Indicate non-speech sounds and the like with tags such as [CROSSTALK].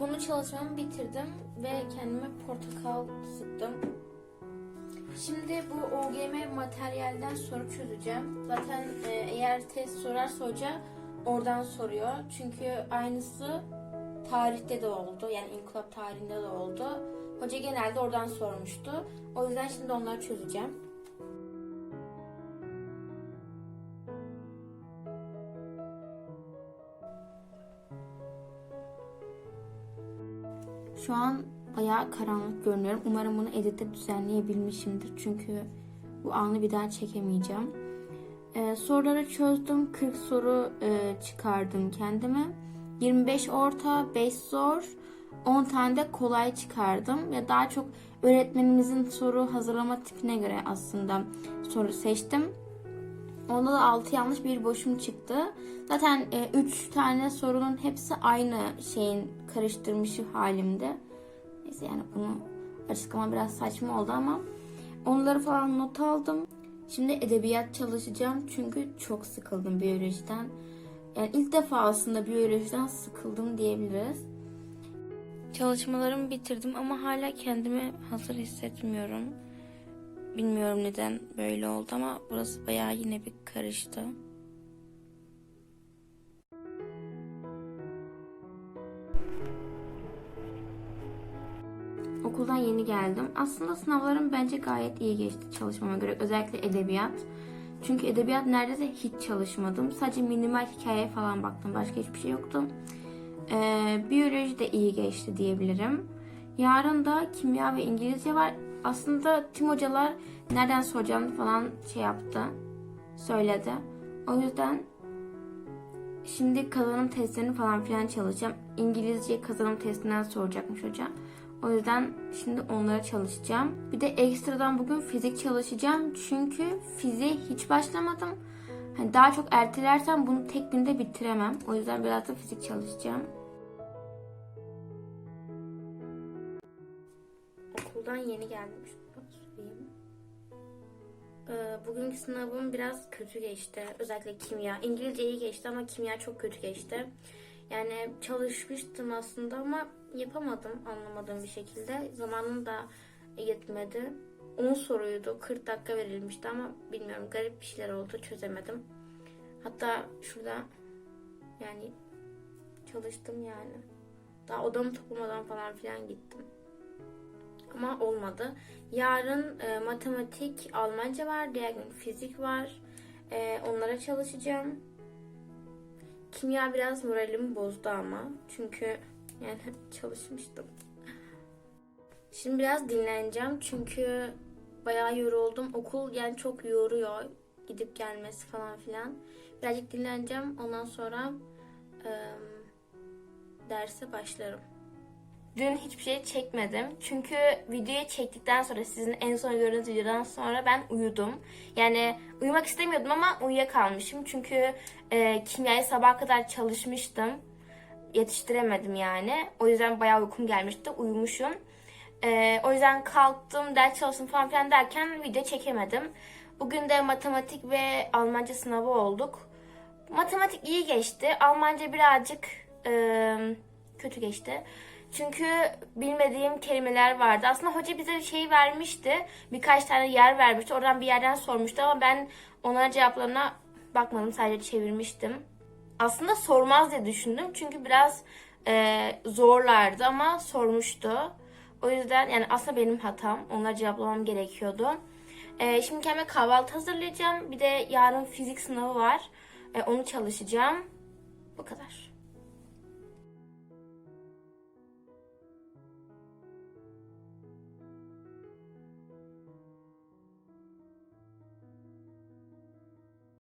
Konu çalışmamı bitirdim ve kendime portakal sıktım. Şimdi bu OGM materyalden soru çözeceğim. Zaten e, eğer test sorarsa hoca oradan soruyor. Çünkü aynısı tarihte de oldu. Yani inkılap tarihinde de oldu. Hoca genelde oradan sormuştu. O yüzden şimdi onları çözeceğim. Şu an bayağı karanlık görünüyorum. Umarım bunu editte düzenleyebilmişimdir. Çünkü bu anı bir daha çekemeyeceğim. Ee, soruları çözdüm. 40 soru e, çıkardım kendime. 25 orta, 5 zor, 10 tane de kolay çıkardım. Ve daha çok öğretmenimizin soru hazırlama tipine göre aslında soru seçtim. Onda da 6 yanlış bir boşum çıktı. Zaten 3 tane sorunun hepsi aynı şeyin karıştırmışı halimde. Neyse yani bunu açıklama biraz saçma oldu ama onları falan not aldım. Şimdi edebiyat çalışacağım çünkü çok sıkıldım biyolojiden. Yani ilk defa aslında biyolojiden sıkıldım diyebiliriz. Çalışmalarımı bitirdim ama hala kendimi hazır hissetmiyorum. Bilmiyorum neden böyle oldu ama burası bayağı yine bir karıştı. Okuldan yeni geldim. Aslında sınavlarım bence gayet iyi geçti çalışmama göre. Özellikle edebiyat. Çünkü edebiyat neredeyse hiç çalışmadım. Sadece minimal hikayeye falan baktım. Başka hiçbir şey yoktu. Ee, biyoloji de iyi geçti diyebilirim. Yarın da kimya ve İngilizce var. Aslında tüm hocalar nereden soracağını falan şey yaptı. Söyledi. O yüzden şimdi kazanım testlerini falan filan çalışacağım. İngilizce kazanım testinden soracakmış hocam. O yüzden şimdi onlara çalışacağım. Bir de ekstradan bugün fizik çalışacağım. Çünkü fiziğe hiç başlamadım. Hani daha çok ertelersem bunu tek günde bitiremem. O yüzden biraz da fizik çalışacağım. Okuldan yeni süreyim. Ee, bugünkü sınavım biraz kötü geçti. Özellikle kimya. İngilizce iyi geçti ama kimya çok kötü geçti. Yani çalışmıştım aslında ama yapamadım anlamadığım bir şekilde. Zamanım da yetmedi. 10 soruydu. 40 dakika verilmişti ama bilmiyorum garip bir şeyler oldu. Çözemedim. Hatta şurada yani çalıştım yani. Daha odamı toplamadan falan filan gittim. Ama olmadı. Yarın e, matematik, Almanca var. Diğer gün fizik var. E, onlara çalışacağım. Kimya biraz moralimi bozdu ama. Çünkü yani [LAUGHS] çalışmıştım. Şimdi biraz dinleneceğim. Çünkü bayağı yoruldum. Okul yani çok yoruyor. Gidip gelmesi falan filan. Birazcık dinleneceğim. Ondan sonra e, derse başlarım. Dün hiçbir şey çekmedim. Çünkü videoyu çektikten sonra sizin en son gördüğünüz videodan sonra ben uyudum. Yani uyumak istemiyordum ama uyuyakalmışım. Çünkü e, kimyayı sabah kadar çalışmıştım. Yetiştiremedim yani. O yüzden bayağı uykum gelmişti. Uyumuşum. E, o yüzden kalktım, ders çalıştım falan filan derken video çekemedim. Bugün de matematik ve Almanca sınavı olduk. Matematik iyi geçti. Almanca birazcık e, kötü geçti. Çünkü bilmediğim kelimeler vardı. Aslında hoca bize bir şey vermişti. Birkaç tane yer vermişti. Oradan bir yerden sormuştu ama ben onların cevaplarına bakmadım. Sadece çevirmiştim. Aslında sormaz diye düşündüm. Çünkü biraz e, zorlardı ama sormuştu. O yüzden yani aslında benim hatam. Onları cevaplamam gerekiyordu. E, şimdi kendime kahvaltı hazırlayacağım. Bir de yarın fizik sınavı var. E, onu çalışacağım. Bu kadar.